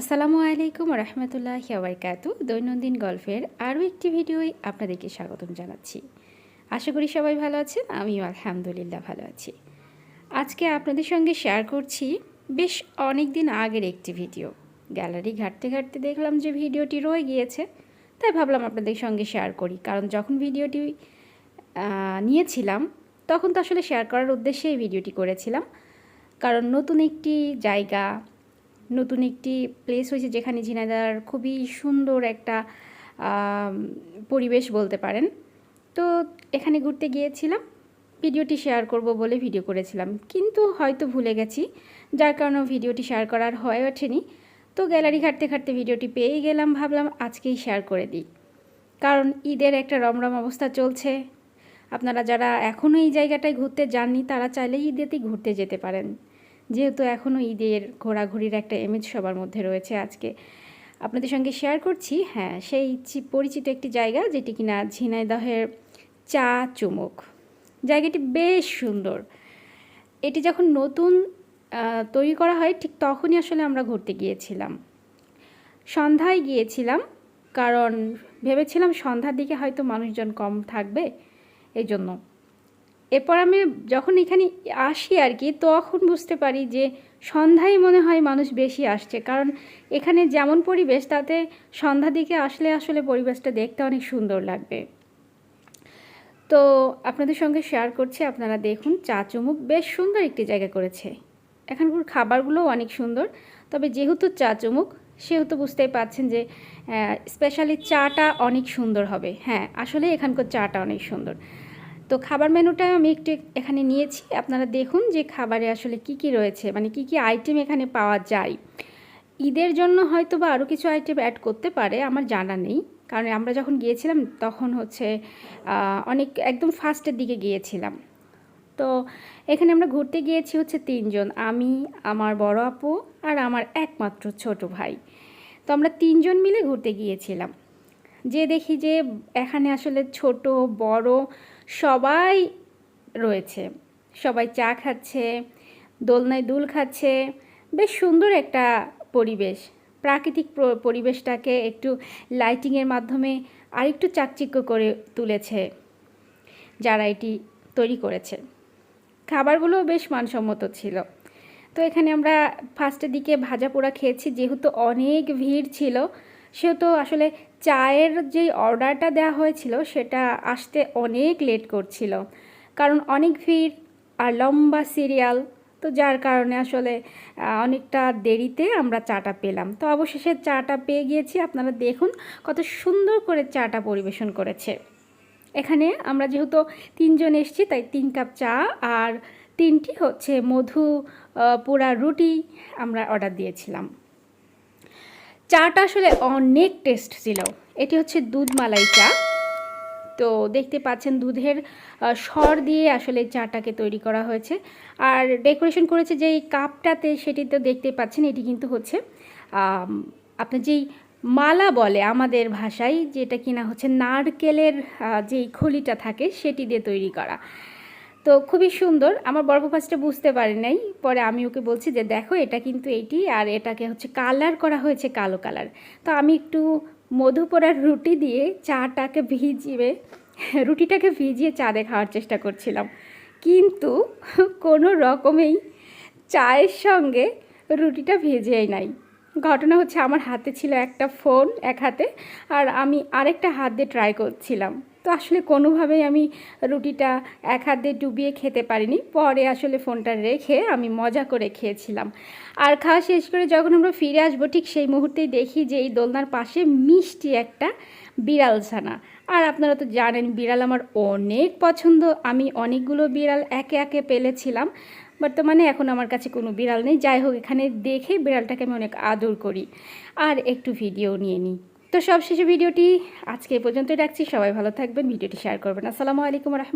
আসসালামু আলাইকুম রহমতুল্লাহ ওবরকাতু দৈনন্দিন গল্পের আরও একটি ভিডিওই আপনাদেরকে স্বাগতম জানাচ্ছি। আশা করি সবাই ভালো আছেন, আমিও আলহামদুলিল্লাহ ভালো আছি। আজকে আপনাদের সঙ্গে শেয়ার করছি বেশ অনেক দিন আগের একটি ভিডিও। গ্যালারি ঘাটতে ঘাটতে দেখলাম যে ভিডিওটি রয়ে গিয়েছে, তাই ভাবলাম আপনাদের সঙ্গে শেয়ার করি। কারণ যখন ভিডিওটি নিয়েছিলাম, তখন তো আসলে শেয়ার করার উদ্দেশ্যে এই ভিডিওটি করেছিলাম। কারণ নতুন একটি জায়গা নতুন একটি প্লেস হয়েছে যেখানে ঝিনাইদার খুবই সুন্দর একটা পরিবেশ বলতে পারেন। তো এখানে ঘুরতে গিয়েছিলাম, ভিডিওটি শেয়ার করব বলে ভিডিও করেছিলাম। কিন্তু হয়তো ভুলে গেছি, যার কারণে ভিডিওটি শেয়ার করার হয়ে ওঠেনি। তো গ্যালারি ঘাটতে ঘাটতে ভিডিওটি পেয়ে গেলাম, ভাবলাম আজকেই শেয়ার করে দিই। কারণ ঈদের একটা রমরম অবস্থা চলছে। আপনারা যারা এখনও এই জায়গাটায় ঘুরতে যাননি, তারা চাইলে ঈদেতেই ঘুরতে যেতে পারেন। যেহেতু এখনও ঈদের ঘোরাঘুরির একটা ইমেজ সবার মধ্যে রয়েছে আজকে। আপনাদের সঙ্গে শেয়ার করছি হ্যাঁ সেই পরিচিত একটি জায়গা যেটি কিনা ঝিনাইদহের চা চুমুক। জায়গাটি বেশ সুন্দর। এটি যখন নতুন তৈরি করা হয় ঠিক তখনই আসলে আমরা ঘুরতে গিয়েছিলাম। সন্ধ্যায় গিয়েছিলাম কারণ ভেবেছিলাম সন্ধ্যার দিকে হয়তো মানুষজন কম থাকবে এই জন্য এরপর আমি যখন এখানে আসি আর কি, তখন বুঝতে পারি যে সন্ধ্যায় মনে হয় মানুষ বেশি আসছে। কারণ এখানে যেমন পরিবেশ, তাতে সন্ধ্যার দিকে আসলে আসলে পরিবেশটা দেখতে অনেক সুন্দর লাগবে। তো আপনাদের সঙ্গে শেয়ার করছি, আপনারা দেখুন, চা চুমুক বেশ সুন্দর একটি জায়গা করেছে। এখানকার খাবারগুলোও অনেক সুন্দর, তবে যেহেতু চা চুমুক, সেহেতু বুঝতেই পাচ্ছেন যে স্পেশালি চাটা অনেক সুন্দর হবে। হ্যাঁ আসলে এখানকার চাটা অনেক সুন্দর। তো খাবার মেনুটা আমি একটু এখানে নিয়েছি। আপনারা দেখুন যে খাবারে আসলে কি কি রয়েছে মানে কি কি আইটেম এখানে পাওয়া যায়। ঈদের জন্য হয়তো বা আরও কিছু আইটেম অ্যাড করতে পারে, আমার জানা নেই। কারণ আমরা যখন গিয়েছিলাম, তখন হচ্ছে অনেক একদম ফার্স্টের দিকে গিয়েছিলাম। তো এখানে আমরা ঘুরতে গিয়েছি হচ্ছে তিনজন, আমি, আমার বড় আপু আর আমার একমাত্র ছোট ভাই। তো আমরা তিনজন মিলে ঘুরতে গিয়েছিলাম। যে দেখি যে এখানে আসলে ছোট, বড় সবাই রয়েছে। সবাই চা খাচ্ছে, দোলনায় দুল খাচ্ছে। বেশ সুন্দর একটা পরিবেশ। প্রাকৃতিক পরিবেশটাকে একটু লাইটিংয়ের মাধ্যমে আরেকটু চাকচিক্য করে তুলেছে যারা এটি তৈরি করেছে। খাবারগুলোও বেশ মানসম্মত ছিল। তো এখানে আমরা ফার্স্টের দিকে ভাজা পোড়া খেয়েছি, যেহেতু অনেক ভিড় ছিল সেহেতু আসলে চায়ের যেই অর্ডারটা দেওয়া হয়েছিল, সেটা আসতে অনেক লেট করছিল। কারণ অনেক ভিড় আর লম্বা সিরিয়াল তো যার কারণে আসলে অনেকটা দেরিতে আমরা চাটা পেলাম। তো অবশেষে চাটা পেয়ে গিয়েছি। আপনারা দেখুন কত সুন্দর করে চাটা পরিবেশন করেছে। এখানে আমরা যেহেতু তিনজন এসেছি, তাই তিন কাপ চা আর তিনটি হচ্ছে মধু পোড়া রুটি আমরা অর্ডার দিয়েছিলাম। চাটা আসলে অনেক টেস্ট ছিল। এটি হচ্ছে দুধ মালাই চা। তো দেখতে পাচ্ছেন দুধের সর দিয়ে আসলে চাটাকে তৈরি করা হয়েছে। আর ডেকোরেশন করেছে যে এই কাপটাতে সেটি তো দেখতে পাচ্ছেন, এটি কিন্তু হচ্ছে আপনার যেই মালা বলে আমাদের ভাষায়, যেটা কিনা হচ্ছে নারকেলের যেই খলিটা থাকে সেটি দিয়ে তৈরি করা। তো খুবই সুন্দর। আমার বড় ফার্স্টে বুঝতে পারি নাই। পরে আমি ওকে বলছি যে, দেখো, এটা কিন্তু এইটি আর এটাকে হচ্ছে কালার করা হয়েছে কালো কালার। তো আমি একটু মধু পোড়ার রুটি দিয়ে চাটাকে ভিজিয়ে, রুটিটাকে ভিজিয়ে চা দিয়ে খাওয়ার চেষ্টা করছিলাম। কিন্তু কোনো রকমেই চায়ের সঙ্গে রুটিটা ভেজেই নাই। ঘটনা হচ্ছে আমার হাতে ছিল একটা ফোন এক হাতে আর আমি আরেকটা হাত দিয়ে ট্রাই করছিলাম। তো আসলে কোনোভাবেই আমি রুটিটা এক হাত দিয়ে ডুবিয়ে খেতে পারিনি। পরে আসলে ফোনটা রেখে আমি মজা করে খেয়েছিলাম। আর খাওয়া শেষ করে যখন আমরা ফিরে আসব, ঠিক সেই মুহূর্তেই দেখি যে এই দোলনার পাশে মিষ্টি একটা বিড়াল ছানা। আর আপনারা তো জানেন বিড়াল আমার অনেক পছন্দ। আমি অনেকগুলো বিড়াল একে একে পেলেছিলাম। বর্তমানে এখন আমার কাছে কোনো বিড়াল নেই। যাই হোক, এখানে দেখে বিড়ালটাকে আমি অনেক আদর করি। আর একটু ভিডিও নিয়ে নিই। তো সবশেষে ভিডিওটি আজকে পর্যন্তই রাখছি। সবাই ভালো থাকবেন, ভিডিওটি শেয়ার করবেন। আসসালামু আলাইকুম রহমতুল্লাহ।